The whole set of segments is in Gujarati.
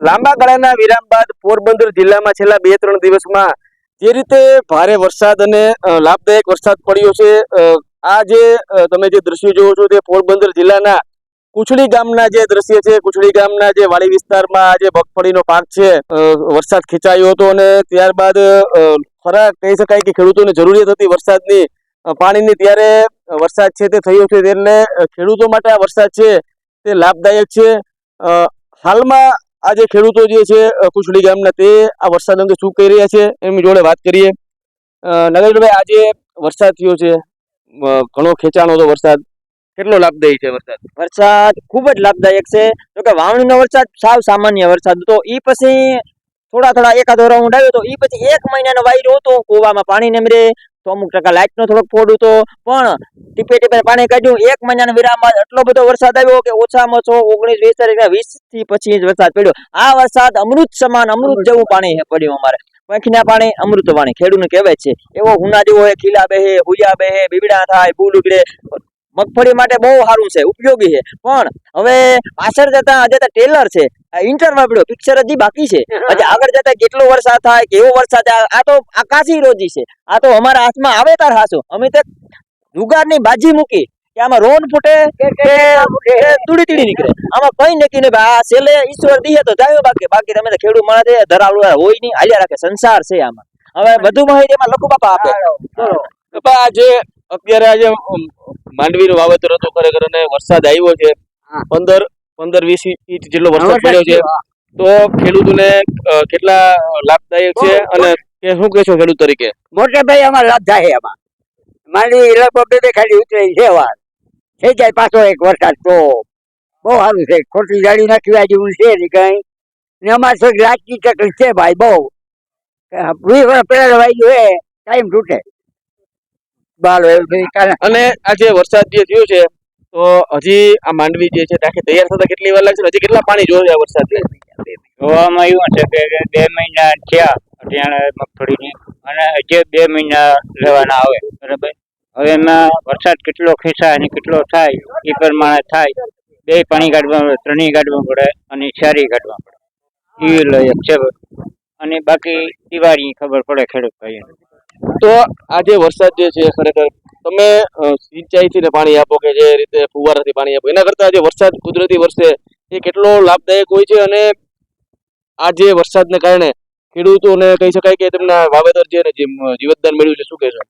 લાંબા ગાળાના વિરામ બાદ પોરબંદર જિલ્લામાં છેલ્લા બે ત્રણ દિવસમાં જે રીતે ભારે વરસાદ અને લાભદાયક વરસાદ પડ્યો છે આ જે તમે જે દ્રશ્યો જોવો છો તે પોરબંદર જિલ્લાના કુછડી ગામના જે દ્રશ્ય છે, કુછડી ગામના જે વાડી વિસ્તારમાં જે મગફળીનો પાક છે વરસાદ ખેંચાયો હતો અને ત્યારબાદ ખરા કહી શકાય કે ખેડૂતોને જરૂરિયાત હતી વરસાદની પાણીની, ત્યારે વરસાદ છે તે થયો છે તેને ખેડૂતો માટે આ વરસાદ છે તે લાભદાયક છે. હાલમાં આ જે ખેડૂતો જે છે કુછડી ગામના તે આ વરસાદ અંગે શું કહી રહ્યા છે, એમની જોડે વાત કરીએ. નગરભાઈ આજે વરસાદ થયો છે. ઘણો ખેંચાણો હતો વરસાદ. કેટલો લાભદાયી છે વરસાદ? વરસાદ ખૂબ જ લાભદાયક છે. જો કે વાવણીનો વરસાદ સાવ સામાન્ય વરસાદ હતો. એ પછી થોડા થોડા એકાદો રાઉન્ડ આવ્યો તો એ પછી એક મહિનાનો વાયરો હતો. કોવામાં પાણી નમરે. તો અમુક ટકા લાઇટનો થોડુંક ફોડું તો પણ ટીપે ટીપે પાણી કાઢ્યું. એક મહિનાના વિરામ બાદ એટલો બધો વરસાદ આવ્યો કે ઓછામાં ઓછો ઓગણીસ, વીસ તારીખે વીસથી પચીસ વરસાદ પડ્યો. આ વરસાદ અમૃત સમાન, અમૃત જેવું પાણી પડ્યું અમારે. પંખીના પાણી, અમૃત પાણી ખેડૂતને કહેવાય છે. એવો હુના જેવો હોય ખીલા બેહે હુયા બેહે બીબડા થાય ફૂલ ઉગડે. મગફળી માટે બહુ સારું છે ઉપયોગી છે. પણ હવે પાછળ જતા તો ટેલર છે. ઇન્ટરવલ પડ્યો પિક્ચર હજી બાકી છે. હજી આગળ જતા કેટલો વરસાદ થાય કેવો વરસાદ આ તો આકાશી રોજી છે. આ તો અમારા હાથમાં આવે તાર હાસું. અમે તે જુગારની બાજી મૂકી કે આમાં રોન ફૂટે કે તુડી તીડી નીકળે. આમાં કઈ નક્કી નહીં. આ છેલ્લે ઈશ્વર દીએ તો જાય બાકી. બાકી તમે તો ખેડૂત માણસ ધરાવડું હોય નહીં. હાલ્યા રાખે. સંસાર છે આમાં. હવે બધું માહિતી એમાં લખુ બાપા આપે બાપા આજે અત્યારે આજે માંડવી માંડવીનું વાવેતર હતું ખરેખર અને વરસાદ આવ્યો છે. પંદર પંદર વીસ ઇંચ જેટલો વરસાદ પડ્યો છે. તો ખેડૂતોને કેટલા લાભદાયક છે અને કે શું કહેશો ખેડૂત તરીકે? મોટે ભાઈ અમાર લાભ થાય એમાં. માંડવી લગભગ બે બે ખાલી ઉતરે છે વાર. થઈ જાય પાછો એક વરસાદ તો. બહુ સારું છે. ખોટી જાળી નાખવા જેવું છે નહીં કઈ. ને અમારે થોડીક લાગતી તકલીફ છે ભાઈ બહુ. વીસ વર્ષ પહેલા વાગ્યું એ ટાઈમ તૂટે બાલો એવું કઈ કારણ અને આ જે વરસાદ જે થયો છે તો હજી આ માંડવી જે છે આખી તૈયાર થતા કેટલી વાર લાગશે હજી કેટલા પાણી જોઈએ આ વરસાદ જોવામાં એવું છે કે બે મહિના થયા અત્યારે મગફળીની. અને હજી બે મહિના લેવાના આવે બરાબર? હવે એમાં વરસાદ કેટલો ખેંચાય અને કેટલો થાય એ પ્રમાણે થાય. બે પાણી કાઢવા પડે ત્રણેય કાઢવા પડે અને ચારી કાઢવા પડે. એ લઈ છે. અને બાકી દિવાળી ખબર પડે ખેડૂત ભાઈઓને. તો આ જે વરસાદ જે છે ખરેખર, તમે સિંચાઈથી ને પાણી આપો કે જે રીતે ફુવારાથી પાણી આપો, એના કરતા જે વરસાદ કુદરતી વરસે, એ કેટલો લાભદાયક હોય છે અને આ જે વરસાદને કારણે ખેડૂતોને કહી શકાય કે તેમના વાવેતર જે જીવતદાન મળ્યું છે, શું કહેશો?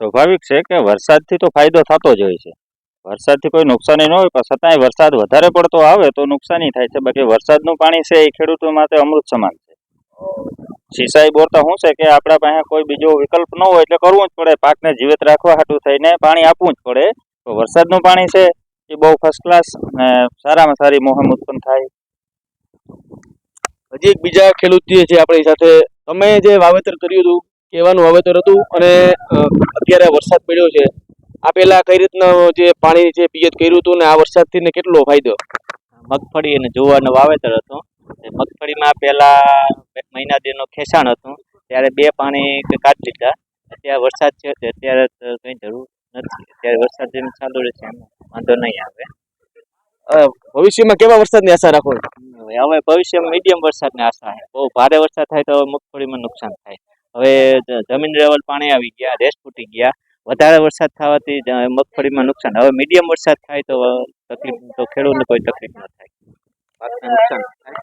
સ્વાભાવિક છે કે વરસાદથી તો ફાયદો થતો જ હોય છે. વરસાદથી કોઈ નુકસાની ન હોય, પણ છતાંય વરસાદ વધારે પડતો આવે તો નુકસાની થાય છે. બાકી વરસાદનું પાણી છે એ ખેડૂતો માટે અમૃત સમાન છે. સિંચાઈ બોર તો શું છે કે આપણા પાસે કોઈ બીજો વિકલ્પ ન હોય એટલે કરવું જ પડે. પાકને જીવિત રાખવા હાટું થઈને પાણી આપવું જ પડે. તો વરસાદનું પાણી છે એ બહુ ફર્સ્ટ ક્લાસ ને સારામાં સારી મોહમ ઉત્પન્ન થાય. હજી એક બીજા ખેડૂત જે છે આપણી સાથે તમે જે વાવેતર કર્યું હતું કેવાનું વાવેતર હતું અને અત્યારે વરસાદ પડ્યો છે. આ પહેલા કઈ રીતના જે પાણી જે પિયત કર્યું હતું ને આ વરસાદથી ને કેટલો ફાયદો? મગફળી અને જુવારનું વાવેતર હતો. મગફળીમાં પહેલા મહિના દીનું ખેંચાણ હતું. ત્યારે બે પાણી કાઢી લીધા. અત્યારે વરસાદ છે અત્યારે કંઈ જરૂર નથી. અત્યારે વરસાદ જેમ ચાલુ રહેશે એમ વાંધો નહીં આવે. ભવિષ્યમાં કેવા વરસાદની આશા રાખો હવે ભવિષ્યમાં મીડિયમ વરસાદની આશા છે. બહુ ભારે વરસાદ થાય તો મગફળીમાં નુકસાન થાય. હવે જમીન લેવલ પાણી આવી ગયા રેસ ફૂટી ગયા. વધારે વરસાદ થવાથી મગફળીમાં નુકસાન. હવે મીડિયમ વરસાદ થાય તો તકલીફ તો ખેડૂતને કોઈ તકલીફ ન થાય. નુકસાન થાય.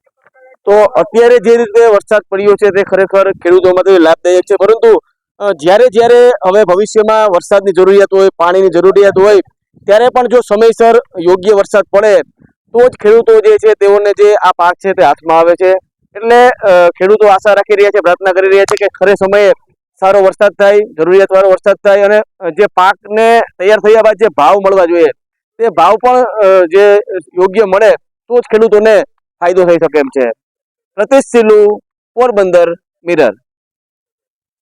તો અત્યારે જે રીતે વરસાદ પડ્યો છે તે ખરેખર ખેડૂતો માટે લાભદાયક છે. પરંતુ જ્યારે જ્યારે હવે ભવિષ્યમાં વરસાદની જરૂરિયાત હોય, પાણીની જરૂરિયાત હોય, ત્યારે પણ જો સમયસર યોગ્ય વરસાદ પડે, તો જ ખેડૂતો જે છે તેઓને જે આ પાક છે તે હાથમાં આવે છે. એટલે ખેડૂતો આશા રાખી રહ્યા છે, પ્રાર્થના કરી રહ્યા છે કે ખરે સમયે સારો વરસાદ થાય જરૂરિયાત વાળો વરસાદ થાય અને જે પાકને તૈયાર થયા બાદ જે ભાવ મળવા જોઈએ, તે ભાવ પણ જે યોગ્ય મળે, તો જ ખેડૂતોને ફાયદો થઈ શકે એમ છે. સિલ્લુ પોરબંદર મિરર.